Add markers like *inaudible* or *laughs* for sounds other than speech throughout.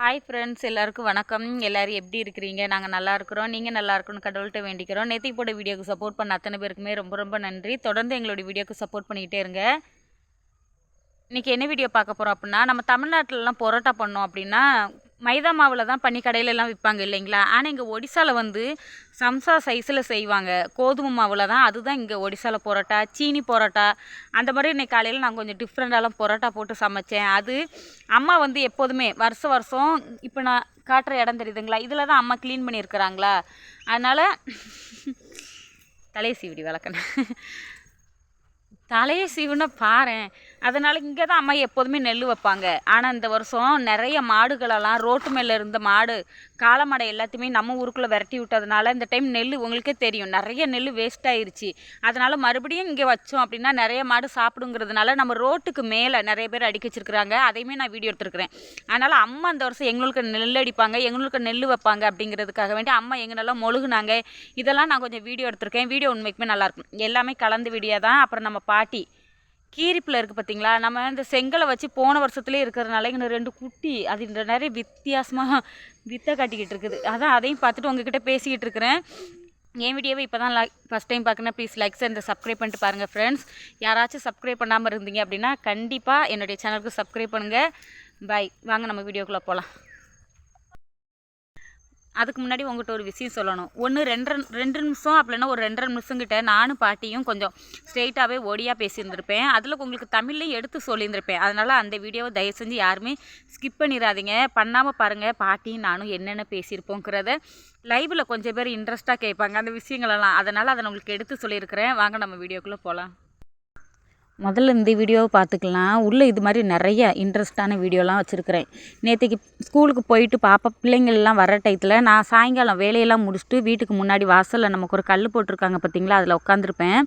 Hi friends எல்லாருக்கும் வணக்கம். எல்லோரும் எப்படி இருக்கிறீங்க? நாங்கள் நல்லா இருக்கிறோம். நீங்கள் நல்லா இருக்கணும்னு கடவுள்கிட்ட வேண்டிக்கிறோம். நேற்று போட வீடியோக்கு சப்போர்ட் பண்ண அத்தனை பேருக்குமே ரொம்ப ரொம்ப நன்றி. தொடர்ந்து எங்களுடைய வீடியோக்கு சப்போர்ட் பண்ணிக்கிட்டே இருங்க. இன்றைக்கி என்ன வீடியோ பார்க்க போகிறோம் அப்படின்னா நம்ம தமிழ்நாட்டிலலாம் பொரோட்டா பண்ணோம் அப்படின்னா மைதா மாவில் தான் பண்ணி கடையிலலாம் விற்பாங்க இல்லைங்களா? ஆனால் இங்கே ஒடிசாவில் வந்து சம்சா சைஸில் செய்வாங்க. கோதுமை மாவில் தான். அதுதான் இங்கே ஒடிசாவில் பரோட்டா சீனி பரோட்டா. அந்த மாதிரி இன்னைக்கு காலையில் நான் கொஞ்சம் டிஃப்ரெண்ட்டாலாம் பரோட்டா போட்டு சமைச்சேன். அது அம்மா வந்து எப்போதுமே வருஷ வருஷம் இப்போ நான் காட்டுற இடம் தெரியுதுங்களா? இதில் தான் அம்மா க்ளீன் பண்ணியிருக்கிறாங்களா? அதனால் தலையை சீவிடி வளர்க்கணும். தலையை சீவுன்னா பாரேன் அதனால் இங்கே தான் அம்மா எப்போதுமே நெல் வைப்பாங்க. ஆனால் இந்த வருஷம் நிறைய மாடுகளெல்லாம் ரோட்டு மேலே இருந்த மாடு காளமாடை எல்லாத்தையுமே நம்ம ஊருக்குள்ளே விரட்டி விட்டதுனால இந்த டைம் நெல் உங்களுக்கே தெரியும். நிறைய நெல் வேஸ்ட் ஆயிடுச்சு அதனால் மறுபடியும் இங்கே வச்சோம் அப்படின்னா நிறைய மாடு சாப்பிடுங்கிறதுனால நம்ம ரோட்டுக்கு மேலே நிறைய பேர் அடிக்க வச்சிருக்கிறாங்க. அதையுமே நான் வீடியோ எடுத்துருக்குறேன். அதனால் அம்மா இந்த வருஷம் எங்களுக்கு நெல் அடிப்பாங்க எங்களுக்கு நெல் வைப்பாங்க அப்படிங்கிறதுக்காக வேண்டி அம்மா எங்கனெல்லாம் மொழுகுனாங்க. இதெல்லாம் நான் கொஞ்சம் வீடியோ எடுத்திருக்கேன். வீடியோ உண்மைக்குமே நல்லாயிருக்கும் எல்லாமே கலந்து வீடியோ தான். அப்புறம் நம்ம பாட்டி கீரிப்பில் இருக்குது பார்த்தீங்களா நம்ம இந்த செங்கலை வச்சு போன வருஷத்துலேயே இருக்கிறதுனால இங்கே ரெண்டு குட்டி அது இந்த நிறைய வித்தியாசமாக வித்தை காட்டிக்கிட்டு இருக்குது. அதான் அதையும் பார்த்துட்டு உங்ககிட்ட பேசிக்கிட்டு இருக்கிறேன். என் வீடியோவை இப்போ தான் லைக் ஃபஸ்ட் டைம் பார்க்கணும் ப்ளீஸ் லைக்ஸ் இந்த சப்ஸ்கிரைப் பண்ணிட்டு பாருங்கள் ஃப்ரெண்ட்ஸ் யாராச்சும் சப்ஸ்கிரைப் பண்ணாமல் இருந்தீங்க அப்படின்னா கண்டிப்பாக என்னுடைய சேனலுக்கு சப்ஸ்கிரைப் பண்ணுங்கள் பை வாங்க நம்ம வீடியோக்குள்ளே போகலாம் அதுக்கு முன்னாடி உங்கள்கிட்ட ஒரு விஷயம் சொல்லணும். ஒன்று ரெண்டரை ரெண்டு நிமிஷம் அப்படின்னா ஒரு ரெண்டரை நிமிஷங்கிட்ட நானும் பாட்டியும் கொஞ்சம் ஸ்ட்ரெயிட்டாகவே ஒடியாக பேசியிருந்திருப்பேன். அதில் உங்களுக்கு தமிழ்லேயும் எடுத்து சொல்லியிருந்திருப்பேன். அதனால் அந்த வீடியோவை தயவு செஞ்சு யாருமே ஸ்கிப் பண்ணிடாதீங்க பண்ணாமல் பாருங்கள் பாட்டியும் நானும் என்னென்ன பேசியிருப்போங்கிறத லைவில் கொஞ்சம் பேர் இன்ட்ரெஸ்ட்டாக கேட்பாங்க. அந்த விஷயங்களெல்லாம். அதனால் அதை உங்களுக்கு எடுத்து சொல்லியிருக்கிறேன். வாங்க நம்ம வீடியோக்குள்ளே போகலாம் முதல்ல இந்த வீடியோவை பார்த்துக்கலாம். உள்ளே இது மாதிரி நிறைய இன்ட்ரெஸ்டான வீடியோலாம் வச்சுருக்கிறேன். நேற்றுக்கு ஸ்கூலுக்கு போயிட்டு பாப்பா பிள்ளைங்கள்லாம் வர டயத்தில் நான் சாயங்காலம் வேலையெல்லாம் முடிச்சுட்டு வீட்டுக்கு முன்னாடி வாசலில் நமக்கு ஒரு கல் போட்டிருக்காங்க பார்த்தீங்களா அதில் உட்காந்துருப்பேன்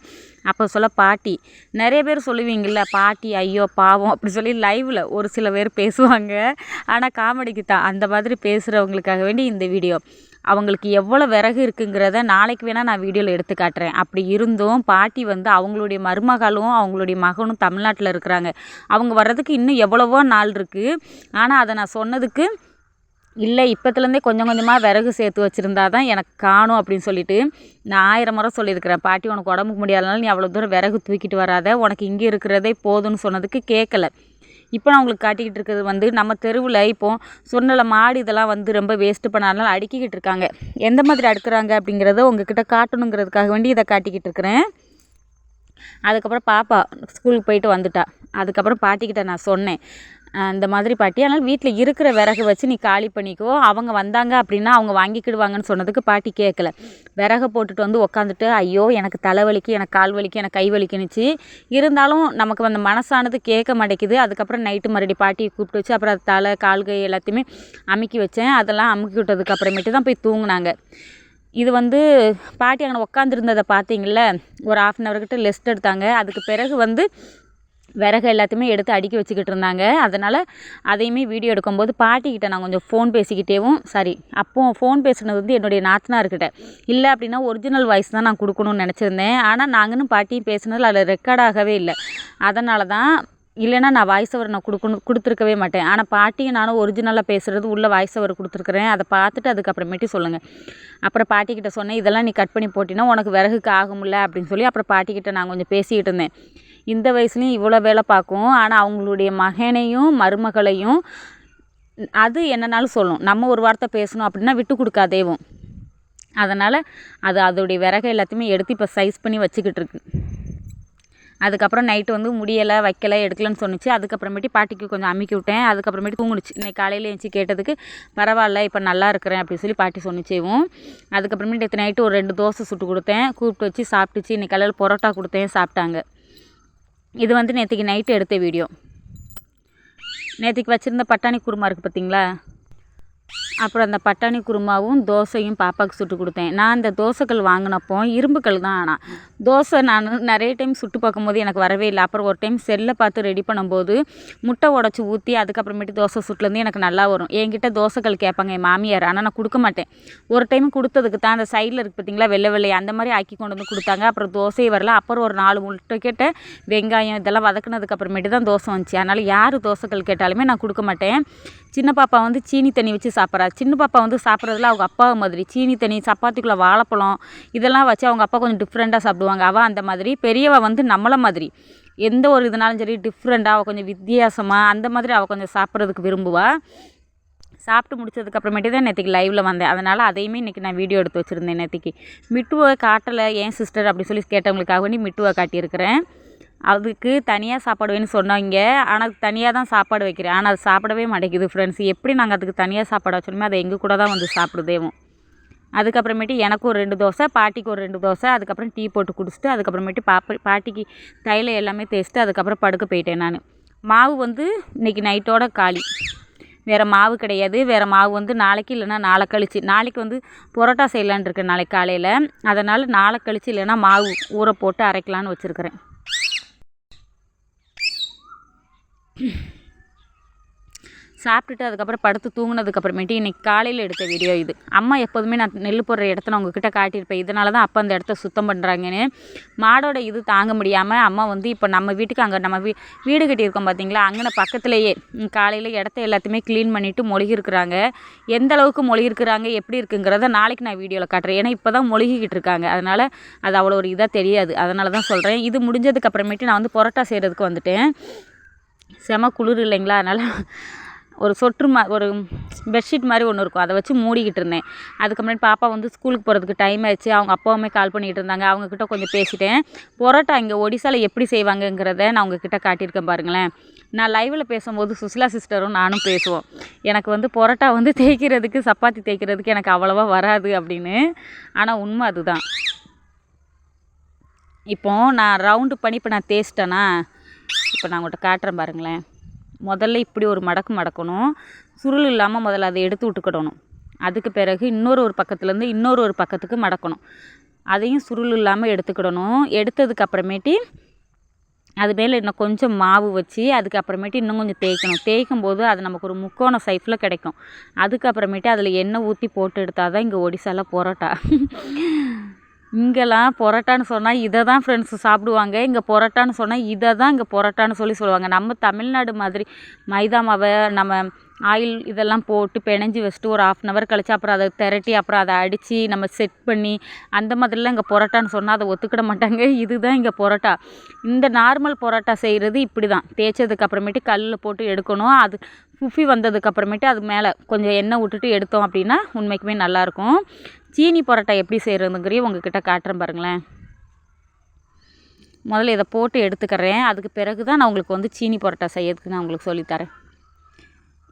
அப்போ சொல்ல பாட்டி நிறைய பேர் சொல்லுவீங்கள்ல பாட்டி ஐயோ பாவம் அப்படி சொல்லி லைவில் ஒரு சில பேர் பேசுவாங்க. ஆனால் காமெடிக்கு தான் அந்த மாதிரி பேசுகிறவங்களுக்காக வேண்டி இந்த வீடியோ. அவங்களுக்கு எவ்வளோ விறகு இருக்குங்கிறத நாளைக்கு வேணால் நான் வீடியோவில் எடுத்து காட்டுறேன். அப்படி இருந்தும் பாட்டி வந்து அவங்களுடைய மருமகளும் அவங்களுடைய மகனும் தமிழ்நாட்டில் இருக்கிறாங்க. அவங்க வர்றதுக்கு இன்னும் எவ்வளவோ நாள் இருக்குது ஆனால் அதை நான் சொன்னதுக்கு இல்லை இப்போத்துலேருந்தே கொஞ்சம் கொஞ்சமாக விறகு சேர்த்து வச்சுருந்தா தான் எனக்கு காணும் அப்படின்னு சொல்லிட்டு நான் ஆயிரம் முறை சொல்லியிருக்கிறேன். பாட்டி உனக்கு உடம்புக்கு முடியாதனால நீ அவ்வளோ தூரம் விறகு தூக்கிட்டு வராத. உனக்கு இங்கே இருக்கிறதே போதும்னு சொன்னதுக்கு கேட்கல இப்போ நான் உங்களுக்கு காட்டிக்கிட்டு இருக்கிறது வந்து நம்ம தெருவில் இப்போது சொன்னல மாடு இதெல்லாம் வந்து ரொம்ப வேஸ்ட்டு பண்ணாலும் அடுக்கிக்கிட்டு இருக்காங்க. எந்த மாதிரி அடுக்கிறாங்க அப்படிங்கிறத உங்ககிட்ட காட்டணுங்கிறதுக்காக வேண்டி இதை காட்டிக்கிட்டு இருக்கிறேன். அதுக்கப்புறம் பாப்பா ஸ்கூலுக்கு போயிட்டு வந்துட்டா. அதுக்கப்புறம் பாட்டிக்கிட்ட நான் சொன்னேன். இந்த மாதிரி பாட்டி. அதனால் வீட்டில் இருக்கிற விறகு வச்சு நீ காலி பண்ணிக்கோ. அவங்க வந்தாங்க அப்படின்னா அவங்க வாங்கிக்கிடுவாங்கன்னு சொன்னதுக்கு பாட்டி கேட்கல விறகை போட்டுட்டு வந்து உக்காந்துட்டு ஐயோ எனக்கு தலைவலிக்கு எனக்கு கால் வலிக்கு எனக்கு கை வலிக்குனுச்சு இருந்தாலும் நமக்கு அந்த மனசானது கேட்க மாட்டேங்குது. அதுக்கப்புறம் நைட்டு மறுபடி பாட்டியை கூப்பிட்டு வச்சு அப்புறம் தலை கால் கை எல்லாத்தையுமே அமுக்கி வச்சேன். அதெல்லாம் அமுக்கி விட்டதுக்கு அப்புறமேட்டு தான் போய் தூங்கினாங்க. இது வந்து பாட்டி அங்கே உட்காந்துருந்ததை பார்த்தீங்கள ஒரு ஆஃப் அன் ஹவர்கிட்ட லெஸ்ட் எடுத்தாங்க. அதுக்கு பிறகு வந்து விறகு எல்லாத்தையுமே எடுத்து அடுக்கி வச்சுக்கிட்டு இருந்தாங்க. அதனால் அதையுமே வீடியோ எடுக்கும்போது பாட்டிக்கிட்ட நான் கொஞ்சம் ஃபோன் பேசிக்கிட்டேவும் சாரி அப்போது ஃபோன் பேசுனது வந்து என்னுடைய நாத்தனார்கிட்ட. இல்லை அப்படின்னா ஒரிஜினல் வாய்ஸ் தான் நான் கொடுக்கணும்னு நினச்சிருந்தேன். ஆனால் நாங்களும் பாட்டியும் பேசுனதில் அதில் ரெக்கார்ட் ஆகவே இல்லை. அதனால தான் இல்லைன்னா நான் வாய்ஸ் ஓவர் நான் கொடுக்கணும் கொடுத்துருக்கவே மாட்டேன். ஆனால் பாட்டியும் நானும் ஒரிஜினலாக பேசுகிறது உள்ள வாய்ஸ் ஓவர் கொடுத்துருக்குறேன். அதை பார்த்துட்டு அதுக்கப்புறமேட்டு சொல்லுங்கள் அப்புறம் பாட்டிக்கிட்ட சொன்னேன் இதெல்லாம் நீ கட் பண்ணி போட்டினா உனக்கு விறகுக்கு ஆகும்ல அப்படின்னு சொல்லி அப்புறம் பாட்டிக்கிட்ட நான் கொஞ்சம் பேசிக்கிட்டு இருந்தேன். இந்த வயசுலேயும் இவ்வளோ வேலை பார்க்கும். ஆனால் அவங்களுடைய மகனையும் மருமகளையும் அது என்னன்னாலும் சொல்லும் நம்ம ஒரு வார்த்தை பேசணும் அப்படின்னா விட்டு கொடுக்காதேவும் அதனால் அது அதோடைய விறகை எல்லாத்தையுமே எடுத்து இப்போ சைஸ் பண்ணி வச்சுக்கிட்டு இருக்கு. அதுக்கப்புறம் நைட்டு வந்து முடியலை வைக்கலை எடுக்கலன்னு சொன்னிச்சு. அதுக்கப்புறமேட்டு பாட்டிக்கு கொஞ்சம் அமுக்கி விட்டேன். அதுக்கப்புறமேட்டு தூங்குனுச்சு. இன்னைக்கு காலையில் எழுந்துச்சி கேட்டதுக்கு பரவாயில்ல இப்போ நல்லா இருக்கிறேன் அப்படின்னு சொல்லி பாட்டி சொன்னிச்சேவும் அதுக்கப்புறமேட்டு நேற்று நைட்டு ஒரு ரெண்டு தோசை சுட்டு கொடுத்தேன். கூப்பிட்டு வச்சு சாப்பிட்டுச்சு. இன்னைக்கு காலையில் பரோட்டா கொடுத்தேன் சாப்பிட்டாங்க. இது வந்து நேற்றுக்கு நைட்டு எடுத்த வீடியோ நேற்றுக்கு வச்சுருந்த பட்டாணி குருமா இருக்குது பார்த்தீங்களா அப்புறம் அந்த பட்டாணி குருமாவும் தோசையும் பாப்பாவுக்கு சுட்டு கொடுத்தேன். நான் அந்த தோசைக்கல் வாங்கினப்போ இரும்புக்கல் தான் ஆனால் தோசை நான் நிறைய டைம் சுட்டு பார்க்கும்போது எனக்கு வரவே இல்லை. அப்புறம் ஒரு டைம் செல்லை பார்த்து ரெடி பண்ணும்போது முட்டை உடச்சி ஊற்றி அதுக்கப்புறமேட்டு தோசை சுட்டுலேருந்து எனக்கு நல்லா வரும். என்கிட்ட தோசைக்கல் கேட்பாங்க என் மாமியார். ஆனால் நான் கொடுக்க மாட்டேன். ஒரு டைம் கொடுத்ததுக்கு தான் அந்த சைடில் இருக்குது பார்த்தீங்களா வெள்ளை வெள்ளை அந்த மாதிரி ஆக்கி கொண்டு வந்து கொடுத்தாங்க. அப்புறம் தோசை வரல. அப்புறம் ஒரு நாலு முட்டை கேட்ட வெங்காயம் இதெல்லாம் வதக்குனதுக்கு அப்புறமேட்டு தான் தோசை வந்துச்சு. அதனால் யார் தோசைக்கல் கேட்டாலுமே நான் கொடுக்க மாட்டேன். சின்ன பாப்பா வந்து சீனி தண்ணி வச்சு சாப்பிட்றா. சின்ன பாப்பா வந்து சாப்பிட்றதுல அவங்க அப்பா மாதிரி சீனி தண்ணி சப்பாத்திக்குள்ளே வாழைப்பழம் இதெல்லாம் வச்சு அவங்க அப்பா கொஞ்சம் டிஃப்ரெண்ட்டாக சாப்பிடுவாங்க. அவள் அந்த மாதிரி பெரியவ வந்து நம்மளை மாதிரி. எந்த ஒரு இதுனாலும் சரி டிஃப்ரெண்ட்டாக அவள் கொஞ்சம் வித்தியாசமாக அந்த மாதிரி அவள் கொஞ்சம் சாப்பிட்றதுக்கு விரும்புவாள் சாப்பிட்டு முடிச்சதுக்கப்புறமேட்டு தான் நேற்றுக்கு லைவில் வந்தேன். அதனால் அதையுமே இன்றைக்கி நான் வீடியோ எடுத்து வச்சுருந்தேன் நேற்றுக்கு மிட்டுவை காட்டலை ஏன் சிஸ்டர் அப்படி சொல்லி கேட்டவங்களுக்காக வேண்டி மிட்டுவை காட்டியிருக்கிறேன். அதுக்கு தனியாக சாப்பாடு வேணும்னு சொன்னாங்க. ஆனால் தனியாக தான் சாப்பாடு வைக்கிறேன். ஆனால் அது சாப்பிடவே மாட்டேங்குது ஃப்ரெண்ட்ஸ் எப்படி நாங்கள் அதுக்கு தனியாக சாப்பாடு வச்சோமே அதை எங்கள் கூட தான் வந்து சாப்பிடுதேவும் அதுக்கப்புறமேட்டு எனக்கு ஒரு ரெண்டு தோசை பாட்டிக்கு ஒரு ரெண்டு தோசை அதுக்கப்புறம் டீ போட்டு குடிச்சிட்டு அதுக்கப்புறமேட்டு பாப்பா பாட்டிக்கு தைலம் எல்லாமே தேய்ச்சிட்டு அதுக்கப்புறம் படுக்க போயிட்டேன் நான். மாவு வந்து இன்றைக்கி நைட்டோட காலி. வேறு மாவு கிடையாது. வேறு மாவு வந்து நாளைக்கு இல்லைன்னா நாளை கழிச்சு. நாளைக்கு வந்து பரோட்டா செய்யலான் இருக்கேன் நாளைக்கு காலையில். அதனால் நாளை கழிச்சு இல்லைன்னா மாவு ஊற போட்டு அரைக்கலான்னு வச்சுருக்கிறேன். சாப்பிட்டுட்டு அதுக்கப்புறம் படுத்து தூங்கினதுக்கப்புறமேட்டு இன்றைக்கி காலையில் எடுத்த வீடியோ இது. அம்மா எப்போதுமே நான் நெல் போடுற இடத்த நான் உங்ககிட்ட காட்டியிருப்பேன். இதனால தான் அப்போ அந்த இடத்த சுத்தம் பண்ணுறாங்கன்னு மாடோட இது தாங்க முடியாமல் அம்மா வந்து இப்போ நம்ம வீட்டுக்கு அங்கே நம்ம வீ வீடு கட்டியிருக்கோம் பார்த்தீங்களா அங்கே பக்கத்துலேயே காலையில் இடத்த எல்லாத்தையுமே க்ளீன் பண்ணிவிட்டு மொழிகிருக்கிறாங்க எந்த அளவுக்கு மொழிகிருக்கிறாங்க எப்படி இருக்குங்கிறத நாளைக்கு நான் வீடியோவில் காட்டுறேன். ஏன்னா இப்போ தான் மொழிகிட்டு இருக்காங்க. அதனால் அது அவ்வளோ ஒரு இதாக தெரியாது. அதனால தான் சொல்கிறேன் இது முடிஞ்சதுக்கப்புறமேட்டு நான் வந்து பரோட்டா செய்கிறதுக்கு வந்துட்டேன். செம குளிர் இல்லைங்களா? அதனால் ஒரு சொட்டு மா ஒரு பெட்ஷீட் மாதிரி ஒன்று இருக்கும். அதை வச்சு மூடிக்கிட்டு இருந்தேன். அதுக்கப்புறம் பாப்பா வந்து ஸ்கூலுக்கு போகிறதுக்கு டைம் ஆயிடுச்சு. அவங்க அப்பாவுமே கால் பண்ணிகிட்டு இருந்தாங்க. அவங்கக்கிட்ட கொஞ்சம் பேசிட்டேன். பரோட்டா இங்கே ஒடிசாவில் எப்படி செய்வாங்கங்கிறத நான் உங்ககிட்ட காட்டியிருக்கேன் பாருங்களேன். நான் லைவில் பேசும்போது சுசிலா சிஸ்டரும் நானும் பேசுவோம். எனக்கு வந்து பொரோட்டா வந்து *laughs* தேய்க்கிறதுக்கு சப்பாத்தி தேய்க்கிறதுக்கு எனக்கு அவ்வளோவா வராது அப்படின்னு. ஆனால் உண்மை அதுதான். இப்போது நான் ரவுண்டு பண்ணி இப்போ நான் தேய்ச்சிட்டேன்னா இப்போ நான் உங்கள்கிட்ட காட்டுறேன் பாருங்களேன். முதல்ல இப்படி ஒரு மடக்கு மடக்கணும். சுருள் இல்லாமல் முதல்ல அதை எடுத்து விட்டுக்கிடணும். அதுக்கு பிறகு இன்னொரு ஒரு பக்கத்துலேருந்து இன்னொரு ஒரு பக்கத்துக்கு மடக்கணும். அதையும் சுருள் இல்லாமல் எடுத்துக்கிடணும். எடுத்ததுக்கு அப்புறமேட்டி அது மேலே இன்னும் கொஞ்சம் மாவு வச்சு அதுக்கப்புறமேட்டு இன்னும் கொஞ்சம் தேய்க்கணும். தேய்க்கும் போது அது நமக்கு ஒரு முக்கோண சைஃபில் கிடைக்கும். அதுக்கப்புறமேட்டு அதில் எண்ணெய் ஊற்றி போட்டு எடுத்தால் தான் இங்கே ஒடிசால பரோட்டா. இங்கெல்லாம் பரோட்டான்னு சொன்னால் இதை தான் ஃப்ரெண்ட்ஸ் சாப்பிடுவாங்க. இங்கே பரோட்டான்னு சொன்னால் இதை தான் இங்கே பரோட்டான்னு சொல்லி சொல்லுவாங்க. நம்ம தமிழ்நாடு மாதிரி மைதா மாவை நம்ம ஆயில் இதெல்லாம் போட்டு பிணைஞ்சி வச்சுட்டு ஒரு ஆஃப் அன் ஹவர் கழிச்சு அப்புறம் அதை திரட்டி அப்புறம் அதை அடித்து நம்ம செட் பண்ணி அந்த மாதிரிலாம் இங்கே பரோட்டான்னு சொன்னால் அதை ஒத்துக்கிட மாட்டாங்க. *laughs* இதுதான் இங்கே பரோட்டா. இந்த நார்மல் பரோட்டா செய்கிறது இப்படி தான் தேய்ச்சதுக்கு அப்புறமேட்டு கல்லில் போட்டு எடுக்கணும். அது புஃபி வந்ததுக்கப்புறமேட்டு அது மேலே கொஞ்சம் எண்ணெய் விட்டுட்டு எடுத்தோம் அப்படின்னா உண்மைக்குமே நல்லாயிருக்கும். சீனி பரோட்டா எப்படி செய்கிறதுங்கிறதையும் உங்ககிட்ட காட்டுறேன் பாருங்களேன். முதல்ல இதை போட்டு எடுத்துக்கிறேன். அதுக்கு பிறகு தான் நான் உங்களுக்கு வந்து சீனி பரோட்டா செய்யறதுக்கு நான் உங்களுக்கு சொல்லித்தரேன்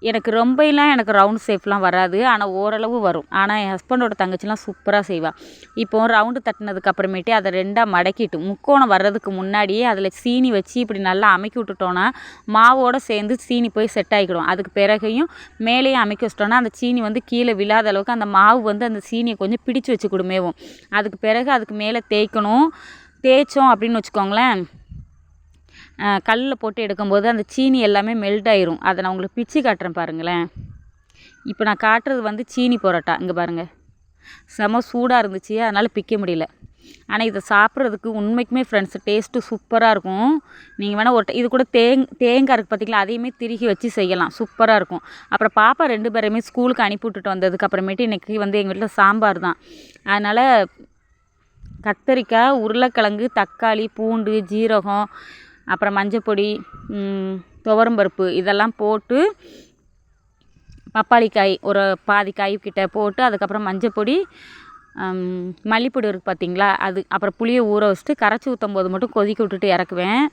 எனக்கு ரொம்பலாம் எனக்கு ரவுண்ட் ஷேப்லாம் வராது. ஆனால் ஓரளவு வரும். ஆனால் என் ஹஸ்பண்டோட தங்கச்சிலாம் சூப்பராக செய்வாள் இப்போது ரவுண்டு தட்டினதுக்கு அப்புறமேட்டு அதை ரெண்டாக மடக்கிட்டு முக்கோணம் வர்றதுக்கு முன்னாடியே அதில் சீனி வச்சு இப்படி நல்லா அமைக்கி விட்டுட்டோன்னா மாவோடு சேர்ந்து சீனி போய் செட் ஆகிக்கிடும் அதுக்கு பிறகையும் மேலேயும் அமைக்க வச்சிட்டோன்னா அந்த சீனி வந்து கீழே விழாத அளவுக்கு அந்த மாவு வந்து அந்த சீனியை கொஞ்சம் பிடிச்சு வச்சு கொடுமேவும் அதுக்கு பிறகு அதுக்கு மேலே தேய்க்கணும். தேய்ச்சோம் அப்படின்னு வச்சுக்கோங்களேன். கல்லில் போட்டு எடுக்கும்போது அந்த சீனி எல்லாமே மெல்ட் ஆயிரும். அதை நான் உங்களுக்கு பிச்சு காட்டுறேன் பாருங்களேன். இப்போ நான் காட்டுறது வந்து சீனி பரோட்டா. இங்கே பாருங்கள் செம சூடாக இருந்துச்சு. அதனால் பிக்க முடியல. ஆனால் இதை சாப்பிட்றதுக்கு உண்மைக்குமே ஃப்ரெண்ட்ஸ் டேஸ்ட்டு சூப்பராக இருக்கும். நீங்கள் வேணால் ஒரு இது கூட தேங் தேங்காய் இருக்குது பார்த்திங்களா அதையுமே திருகி வச்சு செய்யலாம். சூப்பராக இருக்கும். அப்புறம் பாப்பா ரெண்டு பேருமே ஸ்கூலுக்கு அனுப்பி விட்டுட்டு வந்ததுக்கு அப்புறமேட்டு இன்றைக்கி வந்து எங்கள் வீட்டில் சாம்பார் தான். அதனால் கத்தரிக்காய் உருளைக்கிழங்கு தக்காளி பூண்டு ஜீரகம் அப்புறம் மஞ்சப்பொடி துவரம்பருப்பு இதெல்லாம் போட்டு பப்பாளி காய் ஒரு பாதி காய் கிட்ட போட்டு அதுக்கப்புறம் மஞ்சப்பொடி மல்லிப்பொடி இருக்குது பார்த்தீங்களா? அது அப்புறம் புளியை ஊற வச்சுட்டு கரைச்சி ஊற்றும் போது மட்டும் கொதிக்க விட்டுட்டு இறக்குவேன்.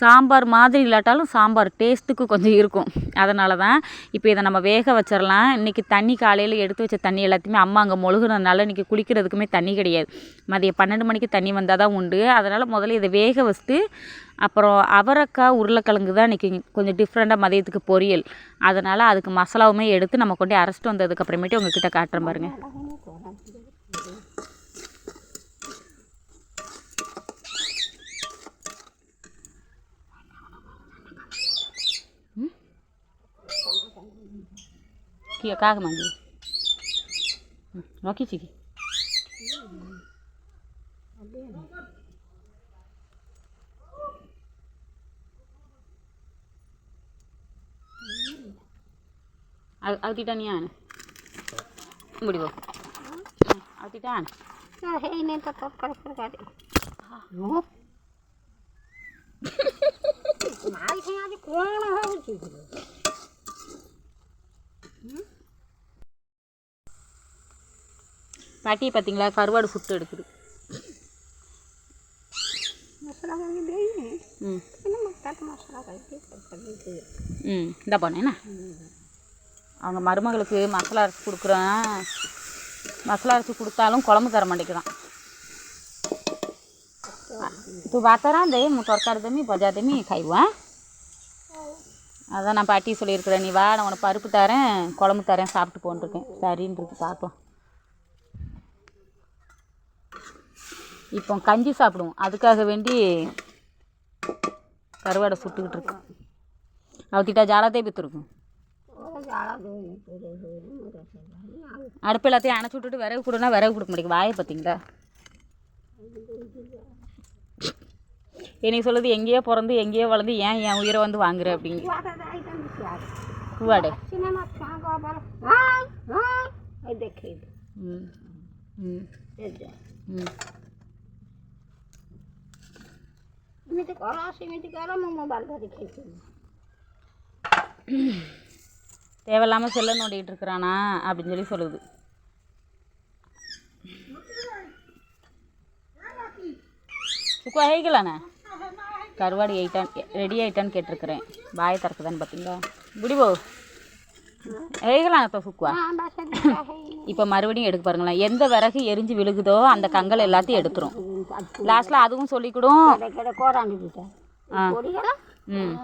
சாம்பார் மாதிரி இல்லாட்டாலும் சாம்பார் டேஸ்ட்டுக்கு கொஞ்சம் இருக்கும். அதனால தான் இப்போ இதை நம்ம வேக வச்சிடலாம். இன்றைக்கி தண்ணி காலையில் எடுத்து வச்ச தண்ணி எல்லாத்தையுமே அம்மா அங்கே மொழுகுனதுனால இன்றைக்கி குளிக்கிறதுக்குமே தண்ணி கிடையாது. மதியம் பன்னெண்டு மணிக்கு தண்ணி வந்தால் தான் உண்டு. அதனால் முதல்ல இதை வேக வச்சுட்டு அப்புறம் அவரைக்காய் உருளைக்கிழங்கு தான் இன்றைக்கி கொஞ்சம் டிஃப்ரெண்ட்டாக மதியத்துக்கு பொரியல். அதனால் அதுக்கு மசாலாவுமே எடுத்து நம்ம கொண்டு அரைச்சிட்டு வந்ததுக்கப்புறமேட்டு உங்ககிட்ட காட்டுறேன் பாருங்கள் Kia cá mà gì? Nó kali lu mari sing aja kono hauji பாட்டி பார்த்தீங்களா கருவாடு சுட்டு எடுக்குது ம் ம் இந்த போனேண்ணா அவங்க மருமகளுக்கு மசாலா அரைச்சி கொடுக்குறேன். மசாலா அரைச்சி கொடுத்தாலும் குழம்பு தர மாட்டேங்கிறான். ତୁ ବାତରା ଦେ ମୁଁ ତରକାରୀ ଦେମி ଭଜா ଦେମி ଖାଇவா அதான் நான் பாட்டி சொல்லியிருக்கிறேன் நீ வா நான் உனக்கு பருப்பு தரேன் குழம்பு தரேன் சாப்பிட்டு போன்ட்டுருக்கேன். சரின்னு பார்ப்போம் இப்போ கஞ்சி சாப்பிடுவோம். அதுக்காக வேண்டி கருவாடை சுட்டுக்கிட்டு இருக்கு. அவத்திட்டா ஜாலத்தே பித்துருக்கும். அடுப்பு எல்லாத்தையும் அணைச்சி விட்டுட்டு விறகு கொடுனா விறகு கொடுக்க முடியும் வாயை பார்த்தீங்களா? என்னை சொல்லுது எங்கேயோ பிறந்து எங்கேயோ வளர்ந்து ஏன் என் உயிரை வந்து வாங்குற? அப்படிங்க. கூவாடு ம் ம் ம். தேவையில்லாமல் செல்ல நோண்டிகிட்டு இருக்கிறானா அப்படின்னு சொல்லி சொல்லுது. சுக்கா ஹேகலாண்ணே. கருவாடு எயிட்டான் ரெடி ஆயிட்டான்னு கேட்டிருக்கிறேன். வாயை திறக்குதான்னு பார்த்தீங்களா? குடிபோ ஹேகலாண்ணே இப்போ சுக்குவா. இப்போ மறுபடியும் எடுக்க பாருங்களேன். எந்த விறகு எரிஞ்சு விழுகுதோ அந்த கங்கல் எல்லாத்தையும் எடுத்துரும். லாஸ்ட்டில் அதுவும் சொல்லிக்கிடும். kan ம்.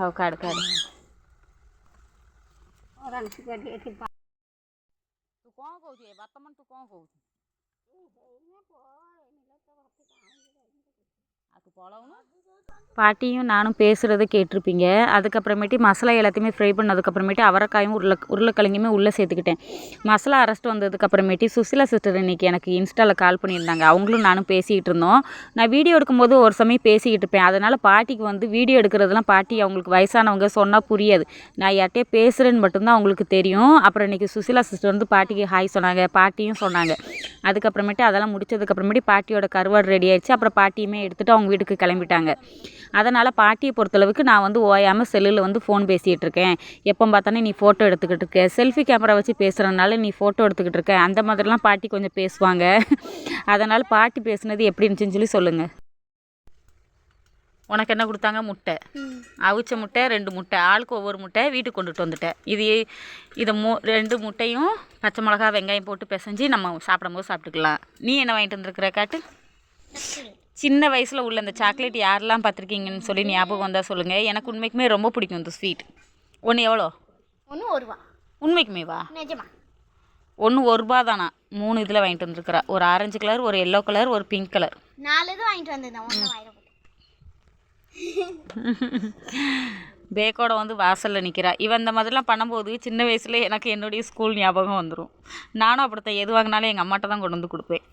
ஓ காடு காடு. ଅରାଣ କରି ଏଠି ତୁ କ'ଣ କହୁଛୁ ଏ ବାତ ମାନେ ତୁ କ'ଣ କହୁଛୁ பாட்டியும் நானும் பேசுகிறத கேட்டிருப்பீங்க. அதுக்கப்புறமேட்டு மசாலா எல்லாத்தையுமே ஃப்ரை பண்ணதுக்கப்புறமேட்டு அவரைக்காயும் உருளை உருளைக்கிழங்குமே உள்ளே சேர்த்துக்கிட்டேன். மசாலா அரைச்சிட்டு வந்ததுக்கப்புறமேட்டு சுசிலா சிஸ்டர் இன்னைக்கு எனக்கு இன்ஸ்டாவில் கால் பண்ணியிருந்தாங்க. அவங்களும் நானும் பேசிக்கிட்டு இருந்தோம். நான் வீடியோ எடுக்கும்போது ஒரு சமயம் பேசிக்கிட்டு இருப்பேன். அதனால் பாட்டிக்கு வந்து வீடியோ எடுக்கிறதுலாம் பாட்டி அவங்களுக்கு வயசானவங்க சொன்னால் புரியாது. நான் யார்கிட்டயே பேசுகிறேன்னு மட்டும்தான் அவங்களுக்கு தெரியும். அப்புறம் இன்றைக்கி சுசிலா சிஸ்டர் வந்து பாட்டிக்கு ஹாய் சொன்னாங்க. பாட்டியும் சொன்னாங்க. அதுக்கப்புறமேட்டு அதெல்லாம் முடிச்சதுக்கப்புறமேட்டு பாட்டியோட கருவாடு ரெடி ஆயிடுச்சு. அப்புறம் பாட்டியுமே எடுத்துகிட்டு அவங்க வீட்டுக்கு கிளம்பிட்டாங்க. அதனால் பாட்டியை பொறுத்தளவுக்கு நான் வந்து ஓயாமல் செல்லில் வந்து ஃபோன் பேசிகிட்டு இருக்கேன். எப்போ பார்த்தானே நீ ஃபோட்டோ எடுத்துக்கிட்டு இருக்க? செல்ஃபி கேமரா வச்சு பேசுகிறனால நீ ஃபோட்டோ எடுத்துக்கிட்டு இருக்க? அந்த மாதிரிலாம் பாட்டி கொஞ்சம் பேசுவாங்க. அதனால் பாட்டி பேசுனது எப்படி இருந்துச்சுன்னு சொல்லி சொல்லுங்கள் உனக்கு என்ன கொடுத்தாங்க? முட்டை. அவிச்ச முட்டை ரெண்டு முட்டை. ஆளுக்கு ஒவ்வொரு முட்டை வீட்டுக்கு கொண்டுட்டு வந்துட்டேன். இது இதை மூ ரெண்டு முட்டையும் பச்சை மிளகா வெங்காயம் போட்டு பிசைஞ்சு நம்ம சாப்பிடும்போது சாப்பிட்டுக்கலாம். நீ என்ன வாங்கிட்டு வந்திருக்கிற காட்டு? சின்ன வயசில் உள்ள இந்த சாக்லேட் யாரெல்லாம் பார்த்துருக்கீங்கன்னு சொல்லி ஞாபகம் வந்தால் சொல்லுங்கள் எனக்கு உண்மைக்குமே ரொம்ப பிடிக்கும் இந்த ஸ்வீட். ஒன்று எவ்வளோ? ஒன்று ஒரு ரூபா. உண்மைக்குமே வா. நிஜமா. ஒன்று ஒரு ரூபா தானா? மூணு இதில் வாங்கிட்டு வந்திருக்கிறா. ஒரு ஆரஞ்சு கலர் ஒரு எல்லோ கலர் ஒரு பிங்க் கலர். நாலு இது வாங்கிட்டு வந்திருந்தேன். பேக்கோட வந்து வாசலில் நிற்கிறா இவன் இந்த மாதிரிலாம் பண்ணும்போது சின்ன வயசுல எனக்கு என்னுடைய ஸ்கூல் ஞாபகம் வந்துடும் நானும் அப்படித்தான். எது வாங்கினாலும் எங்கள் அம்மாட்ட தான் கொண்டு வந்து கொடுப்பேன்.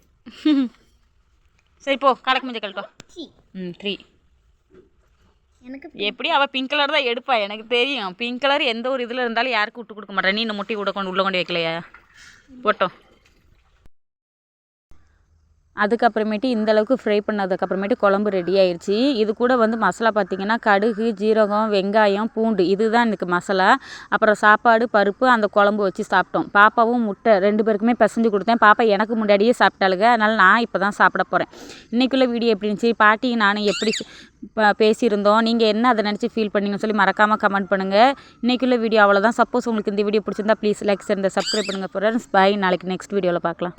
சரி போ. கலக்கு மஞ்சள் கழட்டும் சி ம் த்ரீ எனக்கு எப்படி? அவள் பிங்க் கலர் தான் எடுப்பா. எனக்கு தெரியும். பிங்க் கலர் எந்த ஒரு இதில் இருந்தாலும் யாருக்கும் விட்டு கொடுக்க மாட்டேன் நீ இந்த முட்டி கூட கொண்டு உள்ளே கொண்டு வைக்கலையா? போட்டோம் அதுக்கப்புறமேட்டு இந்த அளவுக்கு ஃப்ரை பண்ணதுக்கப்புறமேட்டு குழம்பு ரெடி ஆயிடுச்சு இது கூட வந்து மசாலா பார்த்திங்கன்னா கடுகு ஜீரகம் வெங்காயம் பூண்டு இதுதான் எனக்கு மசாலா. அப்புறம் சாப்பாடு பருப்பு அந்த குழம்பு வச்சு சாப்பிட்டோம். பாப்பாவும் முட்டை ரெண்டு பேருக்குமே பிசைஞ்சு கொடுத்தேன். பாப்பா எனக்கு முன்னாடியே சாப்பிட்டாளுங்க. அதனால் நான் இப்போ தான் சாப்பிட போகிறேன் இன்றைக்குள்ள வீடியோ எப்படி இருந்துச்சு? பாட்டியும் நானும் எப்படி ப- பேசியிருந்தோம். நீங்கள் என்ன அதை நினச்சி ஃபீல் பண்ணீங்கன்னு சொல்லி மறக்காமல் கமெண்ட் பண்ணுங்கள் இன்றைக்குள்ள வீடியோ அவ்வளோதான் சப்போஸ் உங்களுக்கு இந்த வீடியோ பிடிச்சிருந்தா ப்ளீஸ் லைக் சேர்ந்த சப்ஸ்கிரைப் பண்ணுங்கள் ஃப்ரெண்ட்ஸ் பாய் நாளைக்கு நெக்ஸ்ட் வீடியோவில் பார்க்கலாம்.